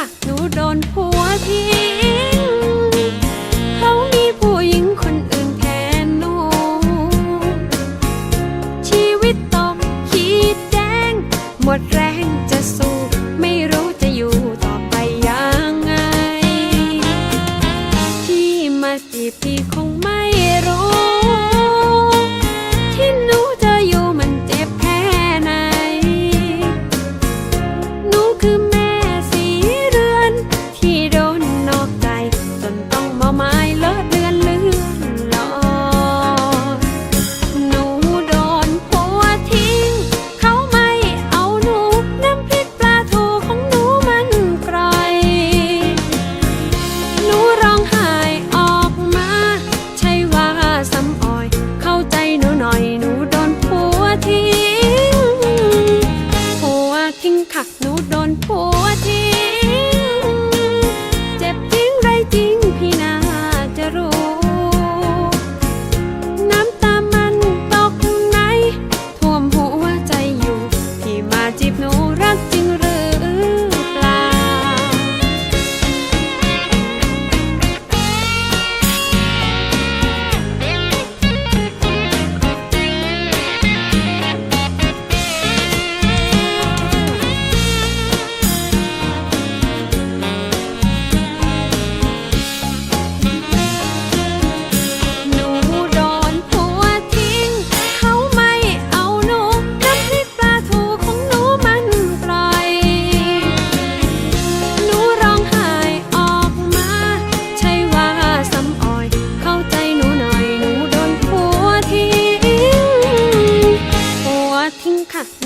่ะ หนูโดนผัวทิ้งเขามีผู้หญิงคนอื่นแทนหนู ชีวิตตกขีดแดง หมดแรง ดนผัวที ค่ะ